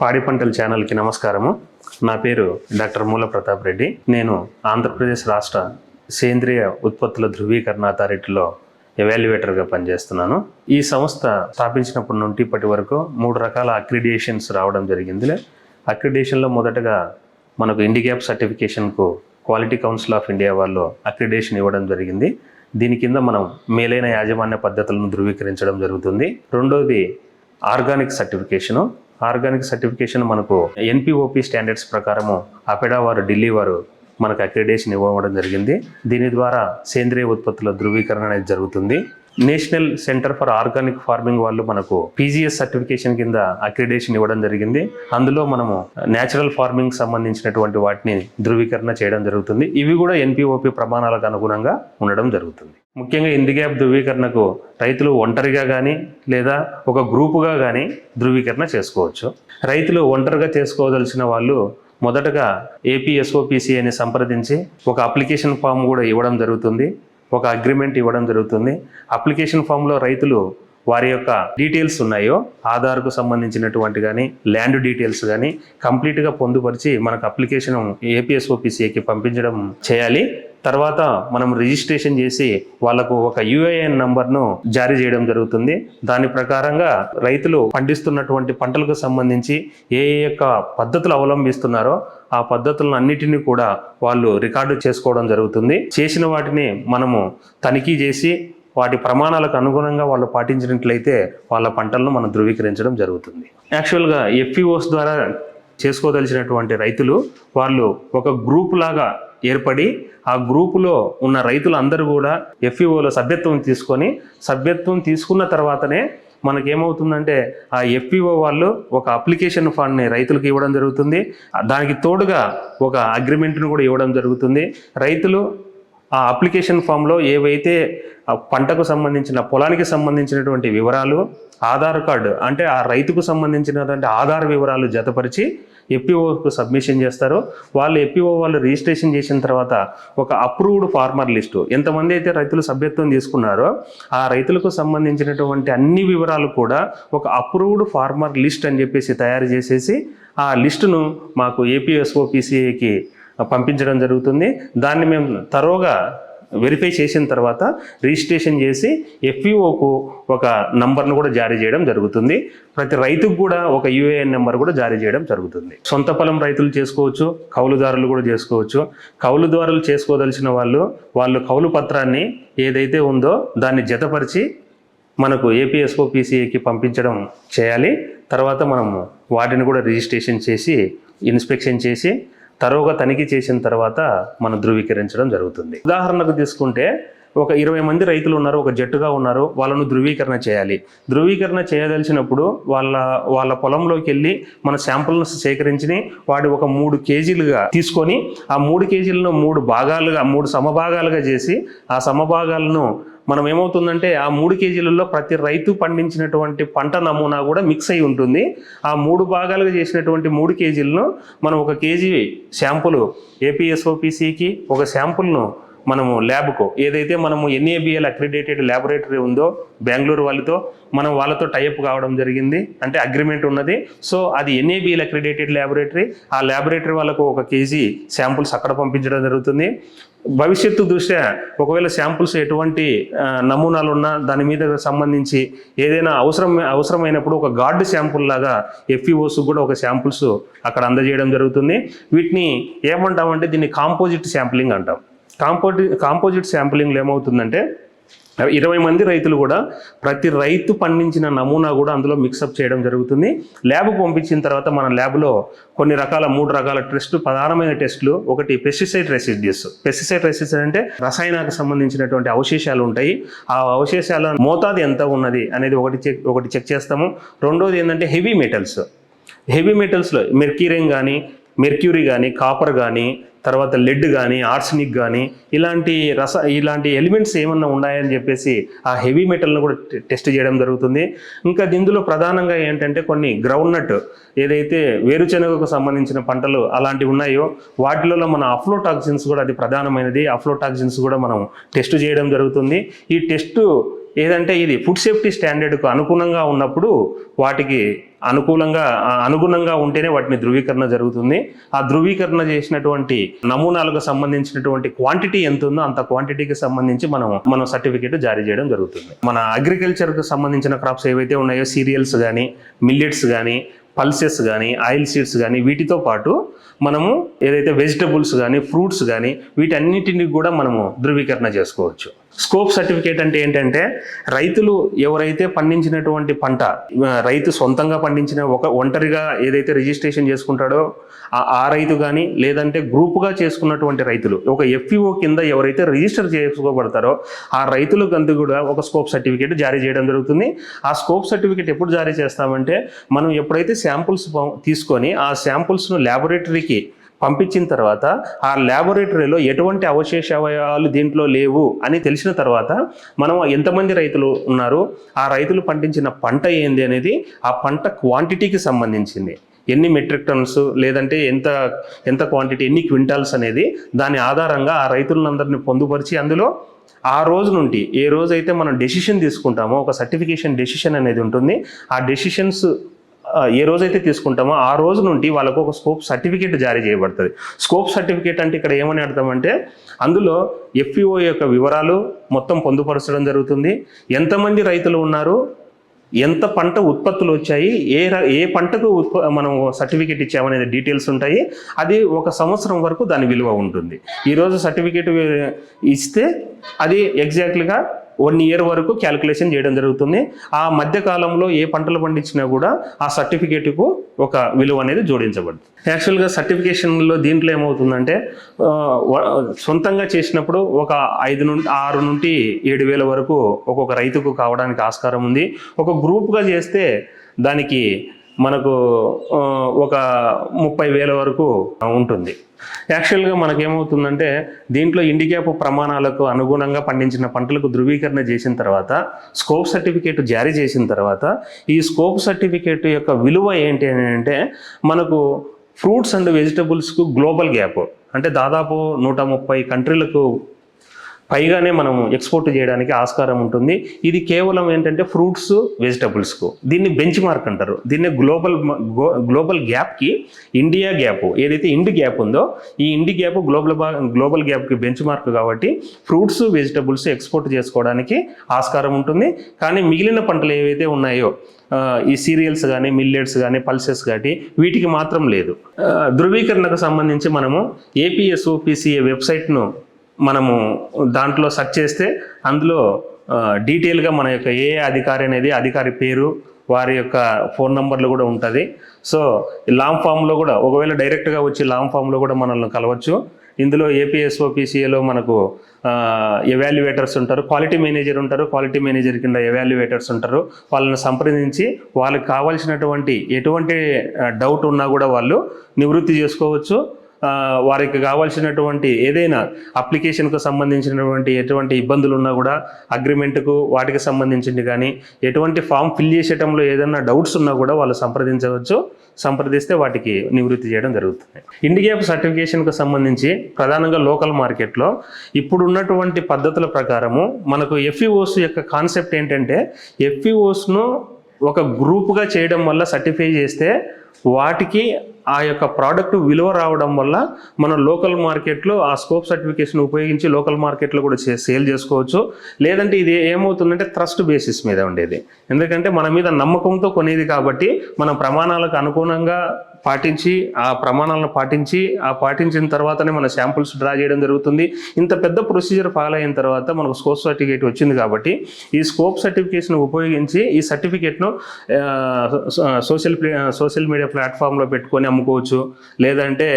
పాడి పంటల ఛానల్కి నమస్కారము. నా పేరు డాక్టర్ మూల ప్రతాప్ రెడ్డి. నేను ఆంధ్రప్రదేశ్ రాష్ట్ర సేంద్రియ ఉత్పత్తుల ధృవీకరణ అథారిటీలో ఎవాల్యుయేటర్గా పనిచేస్తున్నాను. ఈ సంస్థ స్థాపించినప్పటి నుండి ఇప్పటి వరకు మూడు రకాల అక్రిడియేషన్స్ రావడం జరిగింది అక్రిడియేషన్లో మొదటగా మనకు ఇండిగ్యాప్ సర్టిఫికేషన్కు క్వాలిటీ కౌన్సిల్ ఆఫ్ ఇండియా వాళ్ళు అక్రిడేషన్ ఇవ్వడం జరిగింది. దీని కింద మనం మేలైన యాజమాన్య పద్ధతులను ధృవీకరించడం జరుగుతుంది. రెండోది ఆర్గానిక్ సర్టిఫికేషను. ఆర్గానిక్ సర్టిఫికేషన్ మనకు ఎన్పిఓపి స్టాండర్డ్స్ ప్రకారము అపెడా వారు ఢిల్లీ వారు మనకు అక్రిడేషన్ ఇవ్వడం జరిగింది. దీని ద్వారా సేంద్రియ ఉత్పత్తుల ధృవీకరణ అనేది జరుగుతుంది. National centre for organic farming వాళ్ళు మనకు పీజీఎస్ సర్టిఫికేషన్ కింద అక్రిడేషన్ ఇవ్వడం జరిగింది. అందులో మనము న్యాచురల్ ఫార్మింగ్ సంబంధించినటువంటి వాటిని ధృవీకరణ చేయడం జరుగుతుంది. ఇవి కూడా ఎన్పిఓపి ప్రమాణాలకు అనుగుణంగా ఉండడం జరుగుతుంది. ముఖ్యంగా ఇండిగ్యాప్ ధృవీకరణకు రైతులు ఒంటరిగా కానీ లేదా ఒక గ్రూపుగా కానీ ధృవీకరణ చేసుకోవచ్చు. రైతులు ఒంటరిగా చేసుకోవదలసిన వాళ్ళు మొదటగా ఏపీఎస్ఓపిసిని సంప్రదించి ఒక అప్లికేషన్ ఫామ్ కూడా ఇవ్వడం జరుగుతుంది. ఒక అగ్రిమెంట్ ఇవ్వడం జరుగుతుంది. అప్లికేషన్ ఫామ్లో రైతులు వారి యొక్క డీటెయిల్స్ ఉన్నాయో ఆధార్కు సంబంధించినటువంటి కానీ ల్యాండ్ డీటెయిల్స్ కానీ కంప్లీట్గా పొందుపరిచి మనకు అప్లికేషన్ ఏపీఎస్ఓపిసికి పంపించడం చేయాలి. తర్వాత మనం రిజిస్ట్రేషన్ చేసి వాళ్ళకు ఒక యుఏఎన్ నంబర్ను జారీ చేయడం జరుగుతుంది. దాని ప్రకారంగా రైతులు పండిస్తున్నటువంటి పంటలకు సంబంధించి ఏ ఏ యొక్క పద్ధతులు అవలంబిస్తున్నారో ఆ పద్ధతులను అన్నిటినీ కూడా వాళ్ళు రికార్డు చేసుకోవడం జరుగుతుంది. చేసిన వాటిని మనము తనిఖీ చేసి వాటి ప్రమాణాలకు అనుగుణంగా వాళ్ళు పాటించినట్లయితే వాళ్ళ పంటలను మనం ధృవీకరించడం జరుగుతుంది. యాక్చువల్గా ఎఫ్ఈఓస్ ద్వారా చేసుకోదలిచినటువంటి రైతులు వాళ్ళు ఒక గ్రూప్ లాగా ఏర్పడి ఆ గ్రూపులో ఉన్న రైతులందరూ కూడా ఎఫ్ఈఓలో సభ్యత్వం తీసుకొని సభ్యత్వం తీసుకున్న తర్వాతనే మనకేమవుతుందంటే ఆ ఎఫ్పిఓ వాళ్ళు ఒక అప్లికేషన్ ఫండ్ని రైతులకు ఇవ్వడం జరుగుతుంది. దానికి తోడుగా ఒక అగ్రిమెంట్ను కూడా ఇవ్వడం జరుగుతుంది. రైతులు ఆ అప్లికేషన్ ఫామ్లో ఏవైతే పంటకు సంబంధించిన పొలానికి సంబంధించినటువంటి వివరాలు ఆధార్ కార్డు అంటే ఆ రైతుకు సంబంధించినటువంటి ఆధార్ వివరాలు జతపరిచి ఎఫ్పిఓకు సబ్మిషన్ చేస్తారు. వాళ్ళు ఎఫ్పిఓ వాళ్ళు రిజిస్ట్రేషన్ చేసిన తర్వాత ఒక అప్రూవ్డ్ ఫార్మర్ లిస్టు ఎంతమంది అయితే రైతులు సభ్యత్వం తీసుకున్నారో ఆ రైతులకు సంబంధించినటువంటి అన్ని వివరాలు కూడా ఒక అప్రూవ్డ్ ఫార్మర్ లిస్ట్ అని చెప్పేసి తయారు చేసేసి ఆ లిస్టును మాకు ఏపీఎస్ఓపిసిఏకి పంపించడం జరుగుతుంది. దాన్ని మేము తరోగా వెరిఫై చేసిన తర్వాత రిజిస్ట్రేషన్ చేసి ఎఫ్ఈఓకు ఒక నంబర్ను కూడా జారీ చేయడం జరుగుతుంది. ప్రతి రైతుకు కూడా ఒక యుఏఎన్ నెంబర్ కూడా జారీ చేయడం జరుగుతుంది. సొంత పొలం రైతులు చేసుకోవచ్చు కౌలుదారులు కూడా చేసుకోవచ్చు. కౌలుదారులు చేసుకోదలిచిన వాళ్ళు వాళ్ళు కౌలు పత్రాన్ని ఏదైతే ఉందో దాన్ని జతపరిచి మనకు ఏపీఎస్ఓపిసిఏకి పంపించడం చేయాలి. తర్వాత మనము వాటిని కూడా రిజిస్ట్రేషన్ చేసి ఇన్స్పెక్షన్ చేసి తరోగా తనిఖీ చేసిన తర్వాత మనం ధృవీకరించడం జరుగుతుంది. ఉదాహరణకు తీసుకుంటే ఒక ఇరవై మంది రైతులు ఉన్నారు ఒక జట్టుగా ఉన్నారు వాళ్ళను ధృవీకరణ చేయాలి. ధృవీకరణ చేయదలిచినప్పుడు వాళ్ళ వాళ్ళ పొలంలోకి వెళ్ళి మన శాంపుల్ను సేకరించి వాటి ఒక మూడు కేజీలుగా తీసుకొని ఆ మూడు కేజీలను మూడు భాగాలుగా మూడు సమభాగాలుగా చేసి ఆ సమభాగాలను మనం ఏమవుతుందంటే ఆ మూడు కేజీలలో ప్రతి రైతు పండించినటువంటి పంట నమూనా కూడా మిక్స్ అయి ఉంటుంది. ఆ మూడు భాగాలుగా చేసినటువంటి మూడు కేజీలను మనం ఒక కేజీ శాంపుల్ ఏపీఎస్ఓపిసికి ఒక శాంపుల్ను మనము ల్యాబ్కు ఏదైతే మనము ఎన్ఏబిఎల్ అక్రిడేటెడ్ ల్యాబొరేటరీ ఉందో బెంగళూరు వాళ్ళతో మనం వాళ్ళతో టైప్ కావడం జరిగింది. అంటే అగ్రిమెంట్ ఉన్నది. సో అది N A B L accredited laboratory. ఆ ల్యాబొరేటరీ వాళ్ళకు ఒక కేజీ శాంపుల్స్ అక్కడ పంపించడం జరుగుతుంది. భవిష్యత్తు దృష్ట్యా ఒకవేళ శాంపుల్స్ ఎటువంటి నమూనాలు ఉన్నా దాని మీద సంబంధించి ఏదైనా అవసరం అవసరమైనప్పుడు ఒక గార్డ్ శాంపుల్ లాగా ఎఫ్ఈఓస్ కూడా ఒక శాంపుల్స్ అక్కడ అందజేయడం జరుగుతుంది. వీటిని ఏమంటామంటే దీన్ని కాంపోజిట్ శాంప్లింగ్ అంటాం. కాంపోటి కాంపోజిట్ శాంప్లింగ్లో ఏమవుతుందంటే ఇరవై మంది రైతులు కూడా ప్రతి రైతు పండించిన నమూనా కూడా అందులో మిక్సప్ చేయడం జరుగుతుంది. ల్యాబ్కు పంపించిన తర్వాత మన ల్యాబ్లో కొన్ని రకాల మూడు రకాల టెస్టులు ప్రధానమైన టెస్టులు ఒకటి పెస్టిసైడ్ రెసిడ్యూస్. పెస్టిసైడ్ రెసిడ్యూస్ అంటే రసాయనాలకు సంబంధించినటువంటి అవశేషాలు ఉంటాయి. ఆ అవశేషాల మోతాదు ఎంత ఉన్నది అనేది ఒకటి చెక్ ఒకటి చెక్ చేస్తాము. రెండోది ఏంటంటే హెవీ మెటల్స్. హెవీ మెటల్స్లో మెర్క్యూరియం కానీ మెర్క్యూరీ కానీ కాపర్ కానీ తర్వాత లెడ్ కానీ ఆర్సనిక్ కానీ ఇలాంటి రస ఇలాంటి ఎలిమెంట్స్ ఏమన్నా ఉన్నాయని చెప్పేసి ఆ హెవీ మెటల్ను కూడా టెస్ట్ చేయడం జరుగుతుంది. ఇంకా ఇందులో ప్రధానంగా ఏంటంటే కొన్ని గ్రౌండ్ నట్ ఏదైతే వేరుశనగకు సంబంధించిన పంటలు అలాంటివి ఉన్నాయో వాటిలో మన అఫ్లోటాక్సిన్స్ కూడా అది ప్రధానమైనది. అఫ్లోటాక్సిన్స్ కూడా మనం టెస్ట్ చేయడం జరుగుతుంది. ఈ టెస్టు ఏదంటే ఇది ఫుడ్ సేఫ్టీ స్టాండర్డ్కు అనుగుణంగా ఉన్నప్పుడు వాటికి అనుకూలంగా అనుగుణంగా ఉంటేనే వాటిని ధృవీకరణ జరుగుతుంది. ఆ ధృవీకరణ చేసినటువంటి నమూనాలకు సంబంధించినటువంటి క్వాంటిటీ ఎంత ఉందో అంత క్వాంటిటీకి సంబంధించి మనం మనం సర్టిఫికేట్ జారీ చేయడం జరుగుతుంది. మన అగ్రికల్చర్కి సంబంధించిన క్రాప్స్ ఏవైతే ఉన్నాయో సీరియల్స్ కానీ మిల్లెట్స్ కానీ పల్సెస్ కానీ ఆయిల్ సీడ్స్ కానీ వీటితో పాటు మనము ఏదైతే వెజిటబుల్స్ కానీ ఫ్రూట్స్ కానీ వీటన్నిటిని కూడా మనము ధృవీకరణ చేసుకోవచ్చు. స్కోప్ సర్టిఫికేట్ అంటే ఏంటంటే రైతులు ఎవరైతే పండించినటువంటి పంట రైతు సొంతంగా పండించిన ఒక ఒంటరిగా ఏదైతే రిజిస్ట్రేషన్ చేసుకుంటాడో ఆ రైతు కానీ లేదంటే గ్రూపుగా చేసుకున్నటువంటి రైతులు ఒక ఎఫ్ఈఓ కింద ఎవరైతే రిజిస్టర్ చేసుకోబడతారో ఆ రైతులకు అంతా కూడా ఒక స్కోప్ సర్టిఫికేట్ జారీ చేయడం జరుగుతుంది. ఆ స్కోప్ సర్టిఫికేట్ ఎప్పుడు జారీ చేస్తామంటే మనం ఎప్పుడైతే శాంపుల్స్ తీసుకొని ఆ శాంపుల్స్ను ల్యాబొరేటరీకి పంపించిన తర్వాత ఆ ల్యాబొరేటరీలో ఎటువంటి అవశేషావయాలు దీంట్లో లేవు అని తెలిసిన తర్వాత మనం ఎంతమంది రైతులు ఉన్నారు? ఆ రైతులు పండించిన పంట ఏంది అనేది ఆ పంట క్వాంటిటీకి సంబంధించింది. ఎన్ని మెట్రిక్ టన్స్ లేదంటే ఎంత ఎంత క్వాంటిటీ ఎన్ని క్వింటాల్స్ అనేది దాని ఆధారంగా ఆ రైతులందరినీ పొందుపరిచి అందులో ఆ రోజు నుండి ఏ రోజైతే మనం డెసిషన్ తీసుకుంటామో ఒక సర్టిఫికేషన్ డెసిషన్ అనేది ఉంటుంది. ఆ డెసిషన్స్ ఏ రోజైతే తీసుకుంటామో ఆ రోజు నుండి వాళ్ళకు ఒక స్కోప్ సర్టిఫికేట్ జారీ చేయబడుతుంది. స్కోప్ సర్టిఫికేట్ అంటే ఇక్కడ ఏమని అర్థం అంటే అందులో ఎఫ్ఈఓ యొక్క వివరాలు మొత్తం పొందుపరచడం జరుగుతుంది. ఎంతమంది రైతులు ఉన్నారు? ఎంత పంట ఉత్పత్తులు వచ్చాయి? ఏ ఏ పంటకు ఉత్ప మనం సర్టిఫికేట్ ఇచ్చామనేది డీటెయిల్స్ ఉంటాయి. అది ఒక సంవత్సరం వరకు దాని విలువ ఉంటుంది. ఈరోజు సర్టిఫికేట్ ఇస్తే అది ఎగ్జాక్ట్లీగా వన్ ఇయర్ వరకు క్యాలిక్యులేషన్ చేయడం జరుగుతుంది. ఆ మధ్య కాలంలో ఏ పంటలు పండించినా కూడా ఆ సర్టిఫికేట్కు ఒక విలువ అనేది జోడించబడుతుంది. యాక్చువల్గా సర్టిఫికేషన్లో దీంట్లో ఏమవుతుందంటే సొంతంగా చేసినప్పుడు ఒక ఐదు నుండి ఆరు నుండి ఏడు వేల వరకు ఒక్కొక్క రైతుకు కావడానికి ఆస్కారం ఉంది. ఒక గ్రూప్గా చేస్తే దానికి మనకు ఒక ముప్పై వేల వరకు ఉంటుంది. యాక్చువల్గా మనకేమవుతుందంటే దీంట్లో ఇండిక్యాప్ ప్రమాణాలకు అనుగుణంగా పండించిన పంటలకు ధృవీకరణ చేసిన తర్వాత స్కోప్ సర్టిఫికేట్ జారీ చేసిన తర్వాత ఈ స్కోప్ సర్టిఫికేట్ యొక్క విలువ ఏంటి అని అంటే మనకు ఫ్రూట్స్ అండ్ వెజిటబుల్స్కు గ్లోబల్ గ్యాప్. అంటే దాదాపు నూట ముప్పై కంట్రీలకు పైగానే మనం ఎక్స్పోర్ట్ చేయడానికి ఆస్కారం ఉంటుంది. ఇది కేవలం ఏంటంటే ఫ్రూట్స్ వెజిటబుల్స్కు దీన్ని బెంచ్ మార్క్ అంటారు. దీన్ని గ్లోబల్ గ్లోబల్ గ్యాప్కి ఇండియా గ్యాప్ ఏదైతే ఇండి గ్యాప్ ఉందో ఈ ఇండి గ్యాప్ గ్లోబల్ గ్లోబల్ గ్యాప్కి బెంచ్ మార్క్ కాబట్టి ఫ్రూట్స్ వెజిటబుల్స్ ఎక్స్పోర్ట్ చేసుకోవడానికి ఆస్కారం ఉంటుంది. కానీ మిగిలిన పంటలు ఏవైతే ఉన్నాయో ఈ సీరియల్స్ కానీ మిల్లెట్స్ కానీ పల్సెస్ కానీ వీటికి మాత్రం లేదు. ధృవీకరణకు సంబంధించి మనము ఏపీఎస్ఓపిసిఏ వెబ్సైట్ను మనము దాంట్లో సెర్చ్ చేస్తే అందులో డీటెయిల్గా మన యొక్క ఏ అధికారి అనేది అధికారి పేరు వారి యొక్క ఫోన్ నంబర్లు కూడా ఉంటుంది. సో లాంగ్ ఫామ్లో కూడా ఒకవేళ డైరెక్ట్గా వచ్చి లాంగ్ ఫామ్లో కూడా మనల్ని కలవచ్చు. ఇందులో ఏపీఎస్ఓపిసిఏలో మనకు ఎవాల్యుయేటర్స్ ఉంటారు క్వాలిటీ మేనేజర్ ఉంటారు క్వాలిటీ మేనేజర్ కింద ఎవాల్యుయేటర్స్ ఉంటారు. వాళ్ళని సంప్రదించి వాళ్ళకి కావాల్సినటువంటి ఎటువంటి డౌట్ ఉన్నా కూడా వాళ్ళు నివృత్తి చేసుకోవచ్చు. వారికి కావాల్సినటువంటి ఏదైనా అప్లికేషన్కు సంబంధించినటువంటి ఎటువంటి ఇబ్బందులు ఉన్నా కూడా అగ్రిమెంట్కు వాటికి సంబంధించింది కానీ ఎటువంటి ఫామ్ ఫిల్ చేసేటంలో ఏదైనా డౌట్స్ ఉన్నా కూడా వాళ్ళు సంప్రదించవచ్చు సంప్రదిస్తే వాటికి నివృత్తి చేయడం జరుగుతుంది. ఇండిగ్యాప్ సర్టిఫికేషన్కు సంబంధించి ప్రధానంగా లోకల్ మార్కెట్లో ఇప్పుడు ఉన్నటువంటి పద్ధతుల ప్రకారము మనకు ఎఫ్ఈఓస్ యొక్క కాన్సెప్ట్ ఏంటంటే ఎఫ్ఈఓస్ను ఒక గ్రూప్గా చేయడం వల్ల సర్టిఫై చేస్తే వాటికి ఆ యొక్క ప్రోడక్ట్ విలువ రావడం వల్ల మనం లోకల్ మార్కెట్లో ఆ స్కోప్ సర్టిఫికేషన్ ఉపయోగించి లోకల్ మార్కెట్లో కూడా సేల్ చేసుకోవచ్చు. లేదంటే ఇది ఏమవుతుందంటే ట్రస్ట్ బేసిస్ మీద ఉండేది. ఎందుకంటే మన మీద నమ్మకంతో కొనేది కాబట్టి మనం ప్రమాణాలకు అనుగుణంగా పాటించి ఆ ప్రమాణాలను పాటించి ఆ పాటించిన తర్వాతనే మన శాంపుల్స్ డ్రా చేయడం జరుగుతుంది. ఇంత పెద్ద ప్రొసీజర్ ఫాలో అయిన తర్వాత మనకు స్కోప్ సర్టిఫికేట్ వచ్చింది కాబట్టి ఈ స్కోప్ సర్టిఫికేషన్ ఉపయోగించి ఈ సర్టిఫికేట్ను సోషల్ సోషల్ మీడియా ప్లాట్ఫామ్లో పెట్టుకొని అమ్ముకోవచ్చు. లేదంటే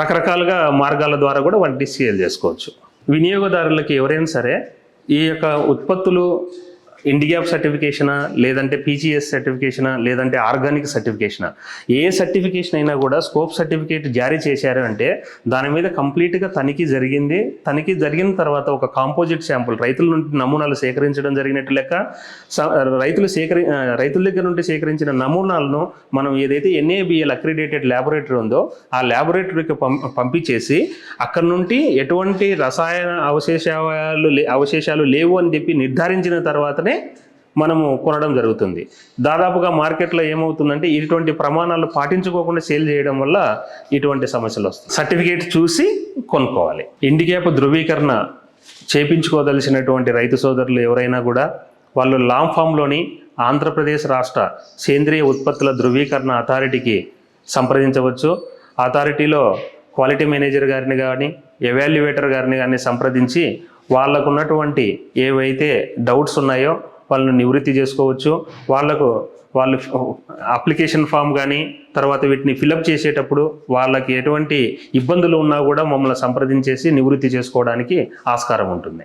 రకరకాలుగా మార్గాల ద్వారా కూడా వాటిని సేల్ చేసుకోవచ్చు. వినియోగదారులకి ఎవరైనా సరే ఈ యొక్క ఉత్పత్తులు ఇండిగ్యాప్ సర్టిఫికేషనా లేదంటే పీజీఎస్ సర్టిఫికేషనా లేదంటే ఆర్గానిక్ సర్టిఫికేషనా? ఏ సర్టిఫికేషన్ అయినా కూడా స్కోప్ సర్టిఫికేట్ జారీ చేశారు అంటే దాని మీద కంప్లీట్గా తనిఖీ జరిగింది. తనిఖీ జరిగిన తర్వాత ఒక కాంపోజిట్ శాంపుల్ రైతుల నుండి నమూనాలు సేకరించడం జరిగినట్టు లెక్క స- రైతులు సేకరి రైతుల దగ్గర నుండి సేకరించిన నమూనాలను మనం ఏదైతే ఎన్ఏబిఎల్ అక్రిడేటెడ్ ల్యాబొరేటరీ ఉందో ఆ ల్యాబొరేటరీకి పం పంపించేసి అక్కడ నుండి ఎటువంటి రసాయన అవశేషాలు అవశేషాలు లేవు అని చెప్పి నిర్ధారించిన తర్వాతనే మనము కొనడం జరుగుతుంది. దాదాపుగా మార్కెట్లో ఏమవుతుందంటే ఇటువంటి ప్రమాణాలు పాటించుకోకుండా సేల్ చేయడం వల్ల ఇటువంటి సమస్యలు వస్తాయి. సర్టిఫికేట్ చూసి కొనుక్కోవాలి. ఇండికేప్ ధృవీకరణ చేపించుకోదలిసినటువంటి రైతు సోదరులు ఎవరైనా కూడా వాళ్ళు లాంగ్ ఫామ్లోని ఆంధ్రప్రదేశ్ రాష్ట్ర సేంద్రియ ఉత్పత్తుల ధృవీకరణ అథారిటీకి సంప్రదించవచ్చు. అథారిటీలో క్వాలిటీ మేనేజర్ గారిని కానీ ఎవాల్యుయేటర్ గారిని కానీ సంప్రదించి వాళ్ళకు ఉన్నటువంటి ఏవైతే డౌట్స్ ఉన్నాయో వాళ్ళని నివృత్తి చేసుకోవచ్చు. వాళ్ళకు వాళ్ళు అప్లికేషన్ ఫామ్ కానీ తర్వాత వీటిని ఫిలప్ చేసేటప్పుడు వాళ్ళకి ఎటువంటి ఇబ్బందులు ఉన్నా కూడా మమ్మల్ని సంప్రదించేసి నివృత్తి చేసుకోవడానికి ఆస్కారం ఉంటుంది.